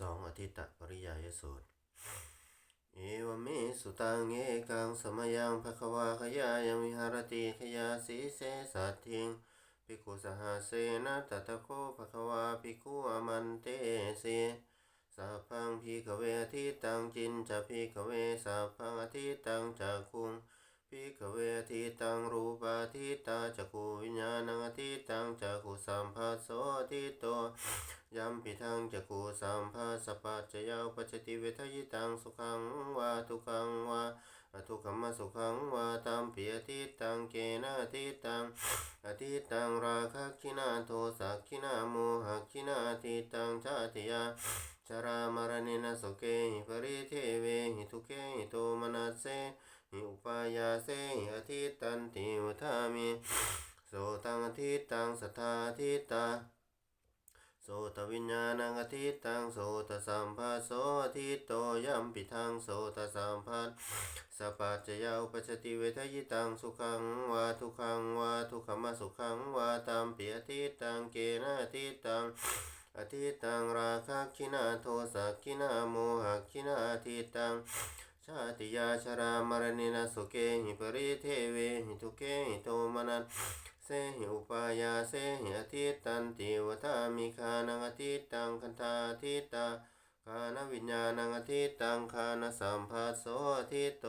สองอธิตตปริยายสูตรเอวเมสุตังเอกังสมยังภควาขยายังวิหารติขยาสีเสสัตถิงภิกขุสหเสนะตตะโคภควาภิกขุอมันเตเสสัพพังพิกเวอทิตังจินจะพิกเวสัพพังอทิตังจักคุงพิกเวอทิตังรูปาทิตาจักูวิญญาณังอทิตังจักขุสัมภัสโสอทิโต ยัมปิทังจักขุสัมภาสปัจจยาวปัจจติเวทยิตังสุขังวาทุขังวาอทุกขมสุขังวาตามเปิยติตังเกนะติตังอติตังราคะคินาโทสักคินาโมหะคินาติตังชาติยาชรามรณนสุเกหิปริเทเวหิทุเกหิโตมนัสเสหิอุปายาเสหิอธิตันติวุธามิโสตังอธิตังสัทธาอธิตา โสตวิญญาณังอธิตังโสตสัมภาโสอธิโตยัมปิทังโสตสัมภัสสปัจจยาอุปชติเวทยิตังสุขังวาทุขังวาทุขมสุขังวาตามปิอธิตังเกนะอธิตังอธิตังราคะคินาโทสักคินาโมหะคินาอธิตังชาติยาชรามรณินาสุเกหิปริเทเวหิทุเกหิโตมนัสเสหิอุปายาเสหิอธิตันติวทามิคานังอธิตังคันธาอธิตาคานวิญญาณังอธิตังคานสัมภัสโสอธิโต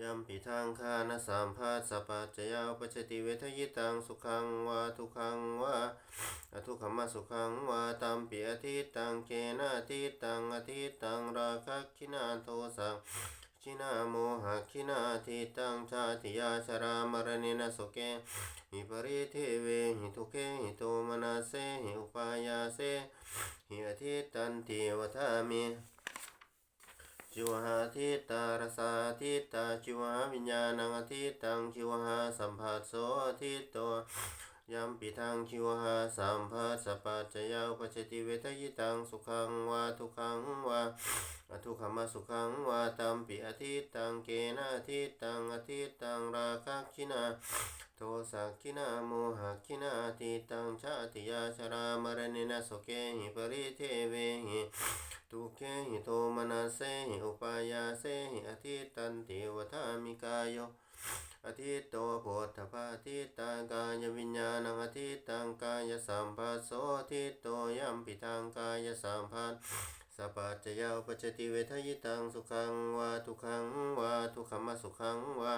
ยัมปิทังคานสัมภัสสะปัจจยาปัจจติเวทยิตังสุขังวาทุขังวาอทุขมสุขังวาตัมปิอธิตังเกนะอธิตังอธิตังราคะคินาโทสัง คินาโมหะคินาทิตังชาติยาชรามรณินสุเกหิปริเทเวหิทุเกหิโตมนาเสหิอุปายาเสหิอธิตันติวทามิจิวหาทิตารสาทิตาจิวหาวิญญาณังอธิตังจิวหาสัมผัสโสอธิโต ยัมปิทังคิวหาสัมภัสสะปัจจยาอุปชติเวทยิตังสุขังวาทุขังวาอทุขมาสุขังวาตัมปิอธิตังเกนะอธิตังอธิตังราคะคินาโทสักคินาโมหะคินาอธิตังชาติยาชรามรณินาสุเกหิปริเทเวหิทุเกหิโทมนัสเสหิอุปายาเสหิอธิตันติวทามิกายโย อธิโตโพธพาทิตังกายวิญญาณังอธิตังกายสัมภัสโสอธิโตยัมปิทังกายสัมภัสสปปัจจยาอุปจจติเวทยิตังสุขังวาทุขังวาทุขมสุขังวา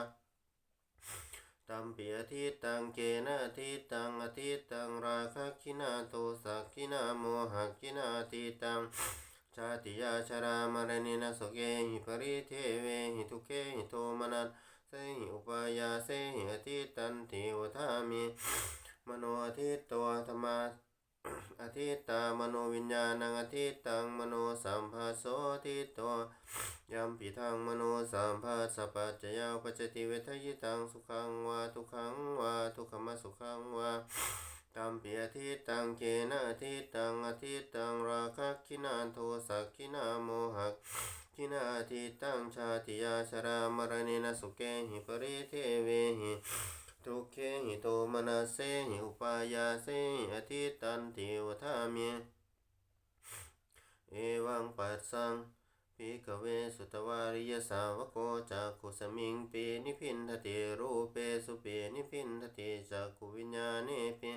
ตัมปิอธิตังเกนะอธิตังอธิตังราคะคินาโทสักคินาโมหะคินาอธิตังชาติยาชรามรณินาสุเกหิปริเทเวหิทุเกหิโทมนัส สหิอุปายาเสหิอธิตันติวทามิมโนอธิตัวธรรมาอธิตามโนวิญญาณังอธิตังมโนสัมภาโสอธิตัวยัมปิทังมโนสัมภาสปัจจยาปัจจติเวทยิตังสุขังวาทุขังวาทุขมสุขังวาตัมปิอธิตังเกนะอธิตังอธิตังราคะคินาโทสักคินาโมหะ คินาทิตังชาติยาชรามรณินสุเกหิปริเทเวหิทุกเขหิโตมนัสเสหิอุปายาเสหิอธิตันติวทามิเอวังปัสสังภิกเวสุตวาริยสาวโกจักขุสมิงปีนิพินทติรูเปสุเปนิพินทติจักุวิญญาเนปิ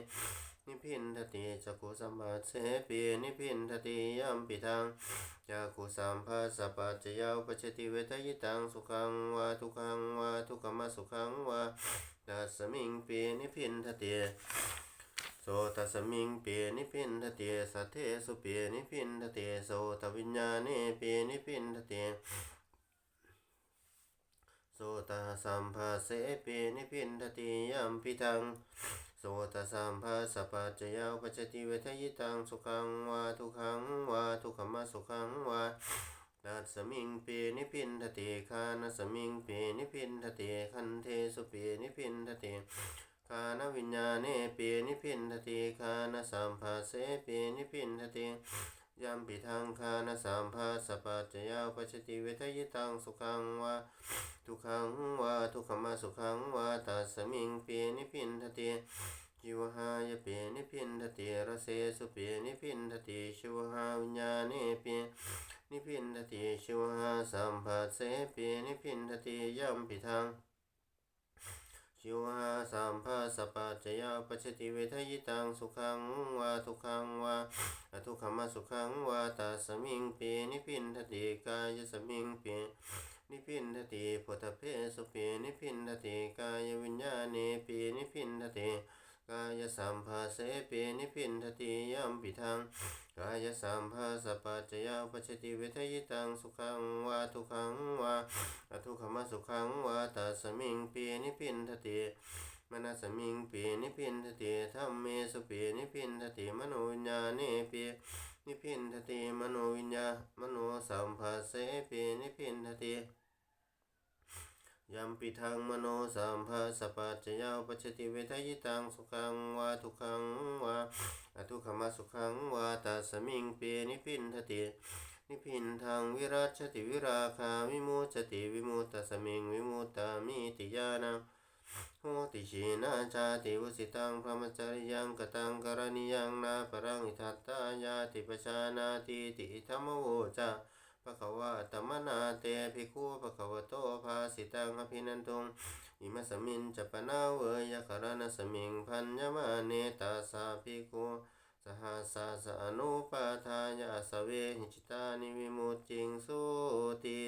นิพินทติจักุสัมปัสเสปีนิพินทติยัมปิทังจักุสัมภัสสะปัจจยาอุปชติเวทยิตังสุขังวาทุขังวาทุกขมสุขังวาตัสมิงปีนิพินทติโสตัสมิงเปีนิพินทติสัทเทสุเปีนิพินทติโสตวิญญาเปีนิพินทติโสตสัมภาเสปีนิพินทติยัมปิทัง สตสัมภาสปัจจยาปัจจติเวทยิตังสุขังวาทุขังวาทุขมสุขังวาตัสมิงปีนิพินทติคานสมิงปีนิพินทติคันเทสุปีนิพินทติคานวิญญาเนปีนิพินทติคานสัมภาเสปีนิพินทติ ยัมปิทังคานสัมภาสปัจจยาปัจจติเวทยิตังสุขังวาทุกขังวาทุกขมาสุขังวาตัสมิงเปียนิพินทเกจิวหายเปียนิพินทติรสเสสุเปียนิพินทติชิวหาวิญญาเนเปียนิพินทติชิวหาสัมผัสเสเปียนิพินทติยัมปิทัง ชิวหาสามภาสปัจจยาปัจจติเวทยิตังสุขังวาทุกขังวาอทุกขมาสุขังวาตาสมิงเปนิพินทติกายสมิงเปนิพินทติพุทธเพสุเปนิพินทติกายวิญญาเนเปนิพินทติ กายสัมภาเสเปนิพินทติยัมปิทังกายสัมภาสปัจจยาปัจจติเวทยิตังสุขังวาทุขังวาอทุขมสุขังวาตาสมิงปีนิพินทติมนัสมิงปีนิพินทติธรรมเมสุปีนิพินทติมโนวิญญาเนปีนิพินทติมโนวิญญามโนสัมภาเสปนิพินทติ ยัมปิทังมโนสัมภาสปัจจยาปัจจติเวทยิตังสุขังวาทุขังวาอทุขมาสุขังวาตาสมิงเปนิพินทติ นิพินทางวิรัชติวิราคาวิมุจติวิมุตตสมิงวิมุตตามิติยานังโหติชีนาชาติวุสิตังพรหมจริยังกตังกรณียังนาปรังอิทัตตายาติปชานาติติธรรมโวจา ภะคะวะตมนาเตภิกขุภะคะวะโตภาสิตังอภินันตุงอิมัสมินจะปนาเวยะคารณสมิงพันยมาเนตาสาภิกขุสหัสสะอนุปาทายาสเวหิจิตานิวิมุตติงสุติ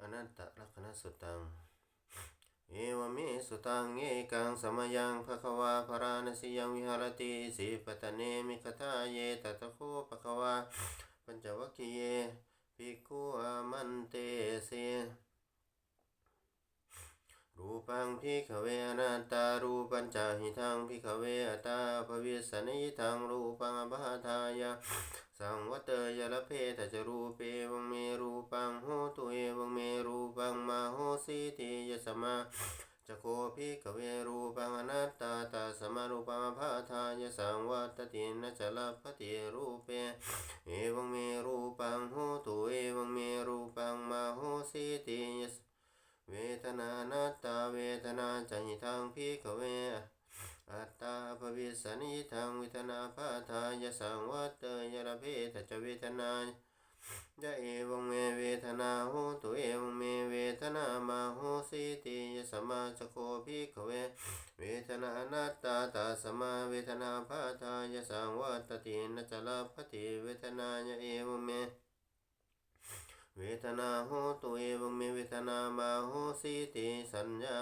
อนันตลักขณสุตัง เอวเมสุตังเอกังสมยังภควาพรานสิยังวิหารติสิปตเนมิคทาเยตตะโคภควาปัญจวัคคีเยภิกขุอามันเตเส รูปังพิขเวอนัตตารูปัญจหิทังพิขเวอตาภวิสนิทังรูปังอภาทายาสังวัตเตยละเพทจรูปเปวังเมรูปังโหตุเอวังเมรูปังมาโหสีติยสมาจะโคพิขเวรูปังอนัตตาตาสมารูปังอภาทายาสังวัตตินะจลพติรูปเปเอวังเมรูปังโหตุเอวังเมรูปังมาโหสีติยส เวทนานัตตาเวทนาจหิทังพิกเว อัตตาภวิสนิทังเวทนาภาทายสังวัตเตยระเพทจเวทนายะเอวงเมเวทนาโหตุเอวงเมเวทนามาโหสิติยสมาจโคพิกเว เวทนานัตตาตาสมาเวทนาภาทายสังวัตตินจลปฏิเวทนายะเอวงเม เวทนาโหตุเอวังเมเวทนามาโหสิติสัญญา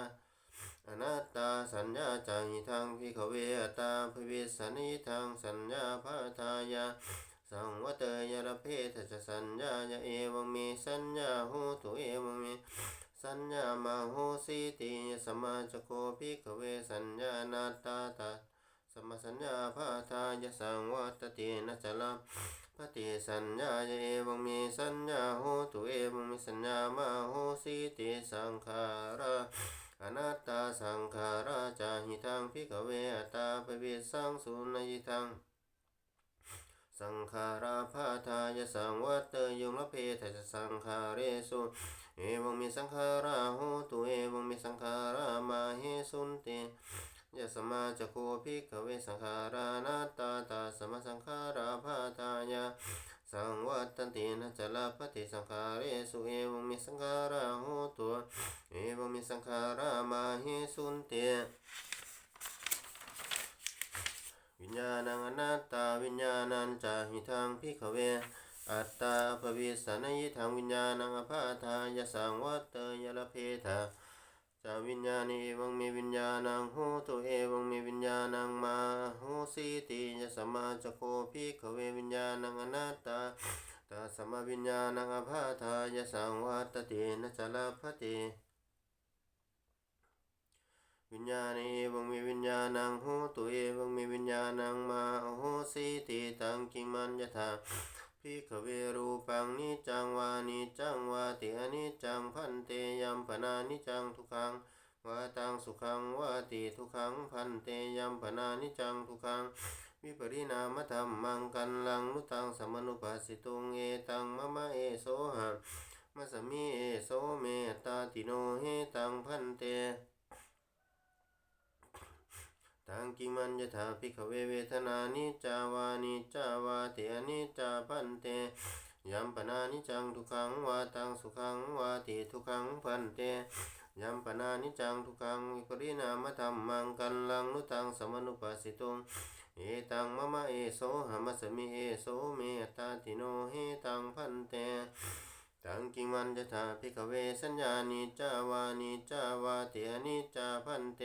อนัตตาสัญญาจาหิทังพิขเวอตตาภวิสนิทังสัญญาภาทายาสังวัตยระเพทจะสัญญายะเอวังเมสัญญาโหตุเอวังเมสัญญามาโหสิติสมาจโคพิขเวสัญญานาตตาตาสมสัญญาภาทายสังวัตตินะจลา ปฏิสัญญาเอวังมีสัญญาโหตุเอวังมีสัญญามาโหสิติสังขาราอนัตตาสังขาราจาหิทังพิกเวอตาปวิสังสุนยิทังสังขาราภาทายสังวัตเตยุงละเพทะสังขาเรสุเอวังมีสังขาราโหตุเอวังมีสังขารามาเหสุนติ ยะสมาจะโคภิกขเวสังขารานาตตาตาสมสังขาราภาทายาสังวัตตันตินะจลาปฏิสังขาเรสุเอวมิสังขาราโหตัวเอวมิสังขารามาหิสุนเตวิญญาณังอนัตตาวิญญาณัญจาหิทังภิกขเว อัตตาภวิสานยิทังวิญญาณังอภาทายะสังวัตเตยละเพทา จาวิญญาณีวังมีวิญญาณังโหตุเอวังมีวิญญาณังมาโหสีติยะสมมาจโคภิกขเววิญญาณังอนัตตาตาสมาวิญญาณังอภาทายะสังวัตตินะจลพติวิญญาณีเอวังมีวิญญาณังโหตุเอวังมีวิญญาณังมาโหสีติตังกิมันยถา พิกเวรูปังนิจังวานิจังวาติอนิจังพันเตยัมปนานิจังทุกขังวาตังสุขังวาติทุกขังพันเตยัมปนานิจังทุกขังวิปริณามธรรมังกันลังนุตังสมนุปัสสิตุงเอตังมะมะเอโสหะมมัสมิเอโสเมตตาติโนเหตังพันเต ตังกิมัญญถาภิกขเวเวทนานิจาวานิจาวาเตอนิจาพันเตยัมปนานิจังทุกขังวาตังสุขังวาติทุกขังพันเตยัมปนานิจังทุกขังวิปริณามธรรมังกันลังนุตังสมนุปัสสิตุงเอตังมะมะเอโสหมัสสมิเอโสเมตาติโนเฮตังพันเตตังกิมันจะถาภิกขเวสัญญานิจาวานิจาวาเตอนิจจาพันเต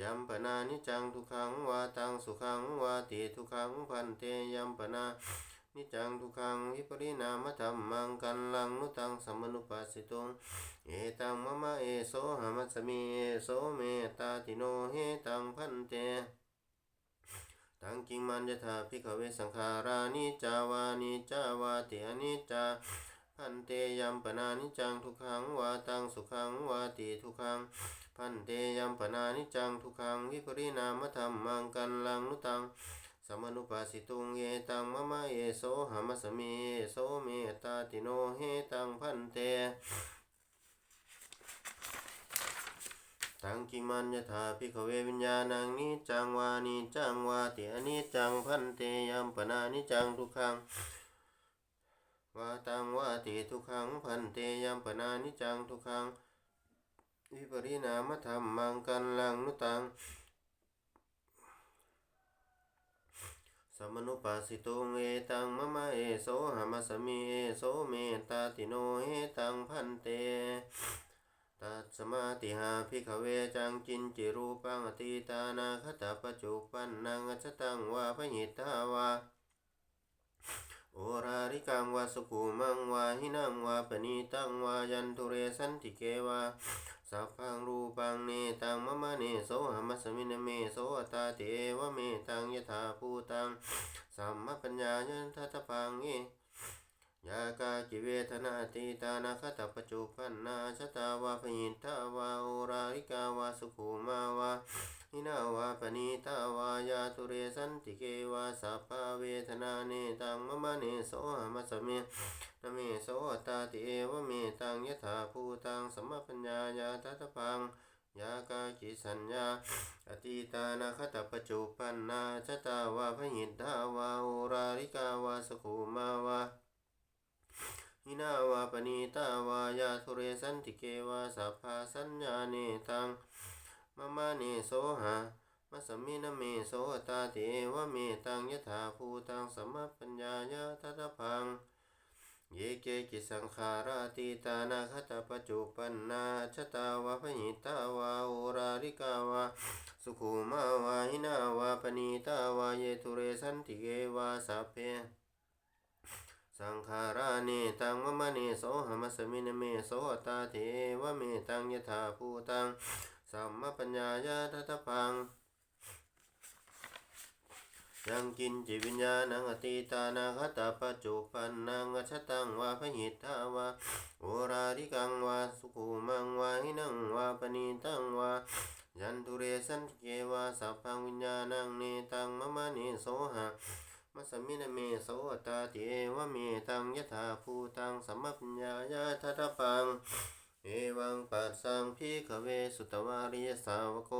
ยัมปนานิจังทุกขังวาตังสุขังวาติทุกขังพันเตยัมปนานิจังทุกขังวิปริณามธรรมังกันลังนุตังสมนุปัสสิตุงเอตังมะมะเอโสหมัสมิเอโสเมตาติโนเฮตังพันเตตังกิงมันจะถาภิกขเวสังขารานิจาวานิจาวาเตอนิจจาพันเตยัมปนานิจังทุกขังวาตังสุขังวาติทุกขัง พันเตยัมปนานิจังทุกขังวิปริณามธรรมมังกันลังนุตังสมนุปัสสิตุงเยตังมะมะเยโสหมัสมิเยโสเมตาติโนเฮตังพันเตตังกิมันยถาภิขเววิญญาณังนิจังวานิจังวาติอนิจจังพันเตยัมปนานิจังทุกขังวาตังวาติทุกขังพันเตยัมปนานิจังทุกขัง วิปริณามธรรมมังกันลังนุตังสมนุปัสสิตุงเอตังมะมะเอโสหมัสมิเอโสเมตาติโนเฮตังพันเตตัสมาติหาภิกขเวจังกินจิรูปังอติตานาคตาปจุปันนังอจตังวาพหิตาวาโอราริกังวาสุขุมังวาหินังวาปณีตังวายันตุเรสันติเกวา สัพพังรูปังเนตังมะมะเนโสหมัสมินเมโสตาเตวะเมตังยถาภูตังสัมมปัญญายันทัตพังเอยากากิเวทนาติตานาคตปจุปันนาชตาวาพยินทาวาโอราริกาวาสุขุมาวา หินาวาปณีตาวายาตุเรสันติเกวาสัพพเวทนาเนตังมะมะเนโสหมัสเมนะเมโสตตาติเอวะเมตังยถาภูตังสมปัญญายาทัตพังยากาจิสัญญา อติตานาคตปจุปันนาชตาวาพหินทาวาโอราริกาวาสขุมาวาหินาวาปณีตาวายาทุเรสันติเกวาสัพพสัญญาเนตัง มะมะเนโสหะมัสมินะเมโสตาเตวะเมตังยถาภูตังสมปัญญายาทัตพัง เยเกกิสังขาราติตานาคตปจุปันนาชตาวะพหิตาวาโอราริกาวาสุขุมาวาหินาวาปณีตาวาเยทุเรสันติเกวาสัพเพสังขาราเนตังมะมะเนโสหมัสมินะเมโสตาเทวะเมตังยถาภูตัง ปัญญายาทัตพังยังกินจิวิญญาณังอติตานาคตาปจุปันนังอชตังวาพหิตาวาโอราริกังวาสุขุมังวาหินังวาปณีตังวายันตุเรสันเกวาสัพพังวิญญาณังเนตังมะมะเนโสหะมัสมินะเมโสตาติเอวะเมตังยถาภูตังสัมมปัญญายาทัตถพัง เอวังปัสสังพิขเวสุตวาริยสาวโก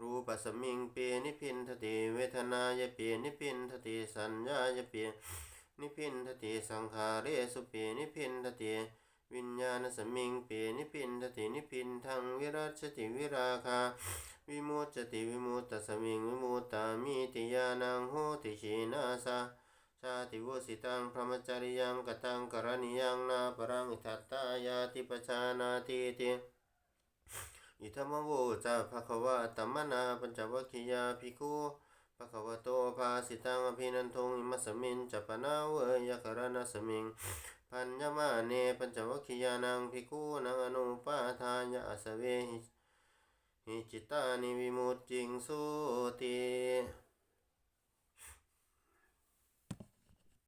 รูปสมิงเปียนิพินทติเวทนายเปียนิพินทติสัญญายเปียนิพินทติสังขาเรสุเปียนิพินทติวิญญาณสมิงเปียนิพินทตินิพินทังวิรัชติวิราคาวิมุตติวิมุตตสมิงวิมุตตามิติยานังโหติชีนาสา ชาติวุสิตังพรหมจริยังกตังกรณียังนาปรังอิทัตตายาติปชานาติติอิธรรมโวจาภควะตัมมนาปัญจวัคคียาภิกขุภควโตภาสิตังอภินันทงอิมัสสมินจัปนาเวยกรณสมิงพัญญมาเนปัญจวัคคียานังภิกขุนังอนุปาทายะสเวหิหิจิตานิวิมุตติงสุติ